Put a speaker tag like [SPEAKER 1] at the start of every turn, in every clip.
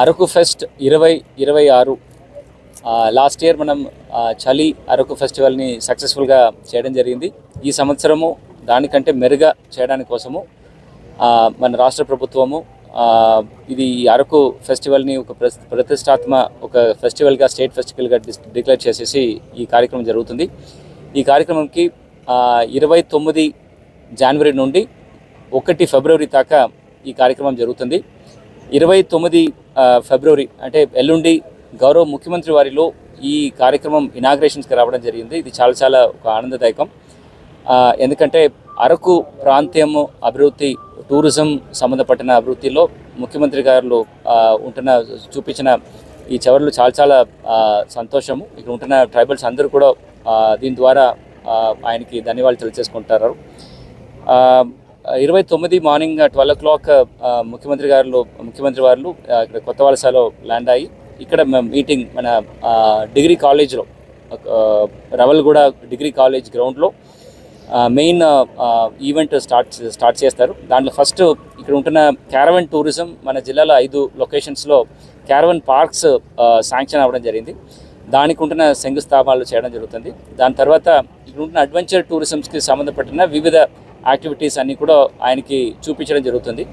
[SPEAKER 1] Araku pest ఇరవై ఇరవై ఆరు. లాస్ట్ ఇయర్ మనం చలి అరకు ఫెస్టివల్ని సక్సెస్ఫుల్గా చేయడం జరిగింది. ఈ సంవత్సరము దానికంటే మెరుగా చేయడానికి కోసము మన రాష్ట్ర ప్రభుత్వము ఇది ఈ అరకు ఫెస్టివల్ని ఒక ప్రతిష్టాత్మ ఒక ఫెస్టివల్గా స్టేట్ ఫెస్టివల్గా డిక్లేర్ చేసేసి ఈ కార్యక్రమం జరుగుతుంది. ఈ కార్యక్రమంకి ఇరవై తొమ్మిది జనవరి నుండి ఒకటి ఫిబ్రవరి దాకా ఈ కార్యక్రమం జరుగుతుంది. ఇరవై తొమ్మిది ఫిబ్రవరి అంటే ఎల్లుండి గౌరవ ముఖ్యమంత్రి వారిలో ఈ కార్యక్రమం ఇనాగ్రేషన్స్కి రావడం జరిగింది. ఇది చాలా చాలా ఒక ఆనందదాయకం. ఎందుకంటే అరకు ప్రాంతీయము అభివృద్ధి టూరిజం సంబంధపడిన అభివృద్ధిలో ముఖ్యమంత్రి గారు ఉంటున్న చూపించిన ఈ చివరిలో చాలా చాలా సంతోషము. ఇక్కడ ఉంటున్న ట్రైబల్స్ అందరూ కూడా దీని ద్వారా ఆయనకి ధన్యవాదాలు తెలియజేసుకుంటారు. ఇరవై తొమ్మిది మార్నింగ్ ట్వెల్వ్ ఓ క్లాక్ ముఖ్యమంత్రి గారు ముఖ్యమంత్రి వారు ఇక్కడ కొత్త వలసలో ల్యాండ్ అయ్యి ఇక్కడ మీటింగ్ మన డిగ్రీ కాలేజ్లో రవల్గూడ డిగ్రీ కాలేజ్ గ్రౌండ్లో మెయిన్ ఈవెంట్ స్టార్ట్ స్టార్ట్ చేస్తారు. దాంట్లో ఫస్ట్ ఇక్కడ ఉంటున్న క్యారవన్ టూరిజం మన జిల్లాలో ఐదు లొకేషన్స్లో క్యారవన్ పార్క్స్ శాంక్షన్ అవ్వడం జరిగింది. దానికి ఉంటున్న శంకుస్థాపనలు చేయడం జరుగుతుంది. దాని తర్వాత ఇక్కడ ఉంటున్న అడ్వెంచర్ టూరిజంస్కి సంబంధపడిన వివిధ యాక్టివిటీస్ అన్నీ కూడా ఆయనకి చూపించడం జరుగుతుంది.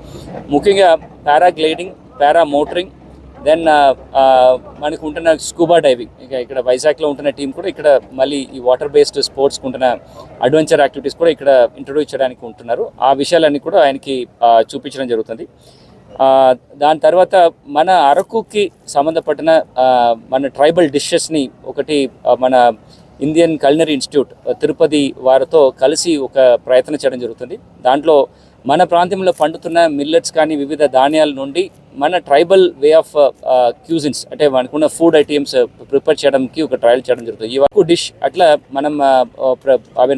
[SPEAKER 1] ముఖ్యంగా పారాగ్లైడింగ్ పారా మోటరింగ్ దెన్ మనకు ఉంటున్న స్కూబా డైవింగ్. ఇక ఇక్కడ వైజాగ్లో ఉంటున్న టీం కూడా ఇక్కడ మళ్ళీ ఈ వాటర్ బేస్డ్ స్పోర్ట్స్కి ఉంటున్న అడ్వెంచర్ యాక్టివిటీస్ కూడా ఇక్కడ ఇంట్రొడ్యూస్ చేయడానికి ఉంటున్నారు. ఆ విషయాలన్నీ కూడా ఆయనకి చూపించడం జరుగుతుంది. దాని తర్వాత మన అరకుకి సంబంధపడిన మన ట్రైబల్ డిషెస్ని ఒకటి మన ఇండియన్ కల్నరీ ఇన్స్టిట్యూట్ తిరుపతి వారితో కలిసి ఒక ప్రయత్నం చేయడం జరుగుతుంది. దాంట్లో మన ప్రాంతంలో పండుతున్న మిల్లెట్స్ కానీ వివిధ ధాన్యాల నుండి మన ట్రైబల్ వే ఆఫ్ క్యూజిన్స్ అంటే మనకున్న ఫుడ్ ఐటమ్స్ ప్రిపేర్ చేయడానికి ఒక ట్రయల్ చేయడం జరుగుతుంది. ఈ వరకు డిష్ అట్లా మనం ఆ,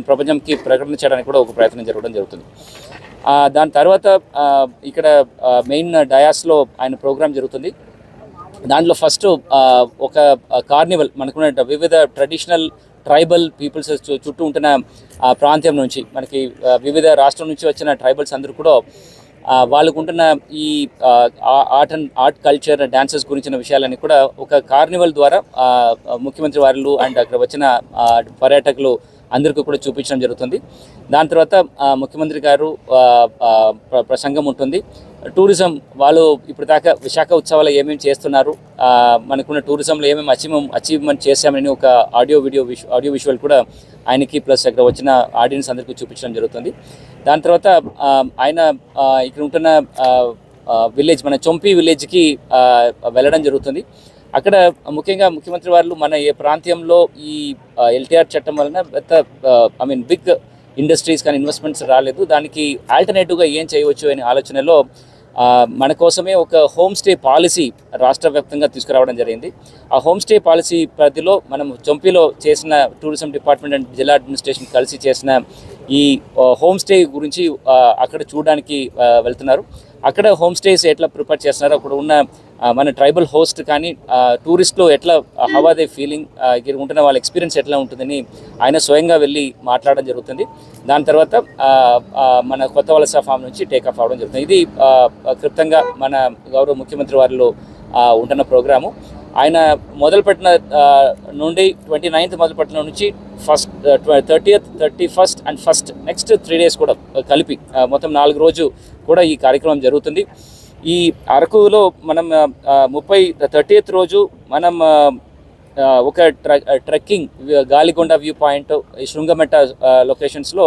[SPEAKER 1] ప్రపంచంకి ప్రకటన చేయడానికి కూడా ఒక ప్రయత్నం జరగడం జరుగుతుంది. దాని తర్వాత ఇక్కడ మెయిన్ డయాస్లో ఆయన ప్రోగ్రామ్ జరుగుతుంది. దాంట్లో ఫస్ట్ ఒక కార్నివల్ మనకున్న వివిధ ట్రెడిషనల్ ట్రైబల్ పీపుల్స్ చుట్టూ ఉంటున్న ఆ, ప్రాంతం నుంచి మనకి వివిధ రాష్ట్రం నుంచి వచ్చిన ట్రైబల్స్ అందరూ కూడా వాళ్ళకు ఉంటున్న ఈ art and art culture dances గురించిన విషయాలన్నీ కూడా ఒక కార్నివల్ ద్వారా ముఖ్యమంత్రి వారు అండ్ అక్కడ వచ్చిన పర్యాటకులు అందరికీ కూడా చూపించడం జరుగుతుంది. దాని తర్వాత ముఖ్యమంత్రి గారు ప్రసంగం ఉంటుంది. టూరిజం వాళ్ళు ఇప్పుడు దాకా విశాఖ ఉత్సవాలు ఏమేమి చేస్తున్నారు? మనకున్న టూరిజంలో ఏమేమి అచీవ్ అచీవ్మెంట్ చేశామని ఒక audio video wish audio visual కూడా ఆయనకి ప్లస్ అక్కడ వచ్చిన ఆడియన్స్ అందరికీ చూపించడం జరుగుతుంది. దాని తర్వాత ఆయన ఇక్కడ ఉంటున్న విలేజ్ మన చొంపి విలేజ్కి వెళ్ళడం జరుగుతుంది. అక్కడ ముఖ్యంగా ముఖ్యమంత్రి వారు మన ఏ ప్రాంతంలో ఈ ఎల్టీఆర్ చట్టం వలన పెద్ద ఐ మీన్ బిగ్ ఇండస్ట్రీస్ కానీ ఇన్వెస్ట్మెంట్స్ రాలేదు. దానికి ఆల్టర్నేటివ్గా ఏం చేయవచ్చు అనే ఆలోచనలో మన కోసమే ఒక హోమ్ స్టే పాలసీ రాష్ట్ర వ్యాప్తంగా తీసుకురావడం జరిగింది. ఆ హోమ్ స్టే పాలసీ పరిధిలో మనం చొంపిలో చేసిన టూరిజం డిపార్ట్మెంట్ అండ్ జిల్లా అడ్మినిస్ట్రేషన్ కలిసి చేసిన ఈ హోమ్ స్టే గురించి అక్కడ చూడడానికి వెళ్తున్నారు. అక్కడ హోమ్ స్టేస్ ఎట్లా ప్రిపేర్ చేస్తున్నారు అక్కడ ఉన్న మన ట్రైబల్ హోస్ట్ కానీ టూరిస్ట్లో ఎట్లా హవా దే ఫీలింగ్ ఇక్కడ ఉంటున్న వాళ్ళ ఎక్స్పీరియన్స్ ఎట్లా ఉంటుందని ఆయన స్వయంగా వెళ్ళి మాట్లాడడం జరుగుతుంది. దాని తర్వాత మన కొత్త వలస ఫామ్ నుంచి టేక్ ఆఫ్ అవడం జరుగుతుంది. ఇది క్లుప్తంగా మన గౌరవ ముఖ్యమంత్రి వారిలో ఉంటున్న ప్రోగ్రాము. ఆయన మొదలుపెట్టిన నుండి ట్వంటీ నైన్త్ మొదలుపెట్టిన నుంచి first thirtieth thirty first and first next three days కూడా కలిపి మొత్తం నాలుగు రోజు కూడా ఈ కార్యక్రమం జరుగుతుంది. ఈ అరకులో మనం ముప్పై థర్టీ ముప్పై రోజు మనం ఒక ట్ర ట్రెక్కింగ్ గాలిగొండ వ్యూ పాయింట్ ఈ శృంగమెట్ట లొకేషన్స్లో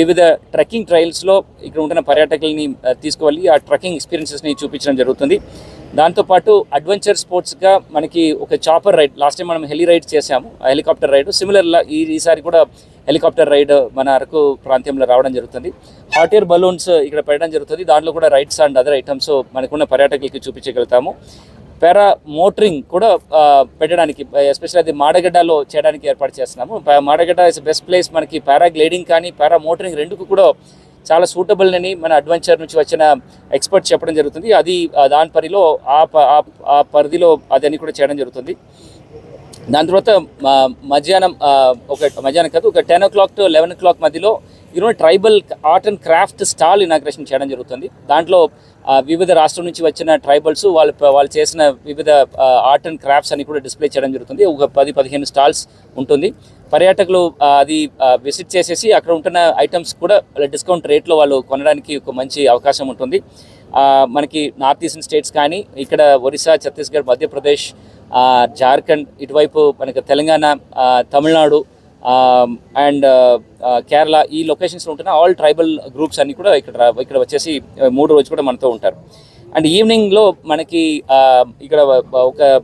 [SPEAKER 1] వివిధ ట్రెక్కింగ్ ట్రయల్స్లో ఇక్కడ ఉంటున్న పర్యాటకుల్ని తీసుకువెళ్ళి ఆ ట్రెక్కింగ్ ఎక్స్పీరియన్సెస్ని చూపించడం జరుగుతుంది. దాంతోపాటు అడ్వెంచర్ స్పోర్ట్స్గా మనకి ఒక చాపర్ రైడ్ లాస్ట్ టైం మనం హెలి రైడ్ చేసాము హెలికాప్టర్ రైడ్. సిమిలర్లా ఈ ఈసారి కూడా హెలికాప్టర్ రైడ్ మన అరకు ప్రాంతంలో రావడం జరుగుతుంది. హాట్ ఎయిర్ బలూన్స్ ఇక్కడ పెట్టడం జరుగుతుంది. దాంట్లో కూడా రైట్స్ అండ్ అదర్ ఐటమ్స్ మనకున్న పర్యాటకులకి చూపించగలుగుతాము. పారా మోటరింగ్ కూడా పెట్టడానికి ఎస్పెషల్లీ అది మాడగడ్డలో చేయడానికి ఏర్పాటు చేస్తున్నాము. మాడగడ్డ ఇస్ బెస్ట్ ప్లేస్ మనకి పారాగ్లైడింగ్ కానీ పారా మోటరింగ్ రెండుకు కూడా చాలా సూటబుల్ అని మన అడ్వెంచర్ నుంచి వచ్చిన ఎక్స్పర్ట్ చెప్పడం జరుగుతుంది. అది దాని పరిలో ఆ ప- ఆ- ఆ పరిధిలో అదని కూడా చేయడం జరుగుతుంది. దాని తర్వాత మ- మధ్యాహ్నం ఒక మధ్యాహ్నం కాదు ఒక ten o'clock to eleven o'clock మధ్యలో ఈరోజు tribal art and craft stall inauguration చేయడం జరుగుతుంది. దాంట్లో వివిధ రాష్ట్రం నుంచి వచ్చిన ట్రైబల్స్ వాళ్ళు వాళ్ళు చేసిన వివిధ ఆర్ట్ అండ్ క్రాఫ్ట్స్ అని కూడా డిస్ప్లే చేయడం జరుగుతుంది. ఒక పది పదిహేను స్టాల్స్ ఉంటుంది. పర్యాటకులు అది విజిట్ చేసేసి అక్కడ ఉంటున్న ఐటమ్స్ కూడా డిస్కౌంట్ రేట్లో వాళ్ళు కొనడానికి ఒక మంచి అవకాశం ఉంటుంది. మనకి నార్త్ ఈస్టర్న్ స్టేట్స్ కానీ ఇక్కడ ఒరిస్సా ఛత్తీస్గఢ్ మధ్యప్రదేశ్ జార్ఖండ్ ఇటువైపు మనకి తెలంగాణ తమిళనాడు అండ్ కేరళ ఈ లొకేషన్స్లో ఉంటున్న ఆల్ ట్రైబల్ గ్రూప్స్ అన్నీ కూడా ఇక్కడ ఇక్కడ వచ్చేసి మూడు రోజు కూడా మనతో ఉంటారు. అండ్ ఈవినింగ్లో మనకి ఇక్కడ ఒక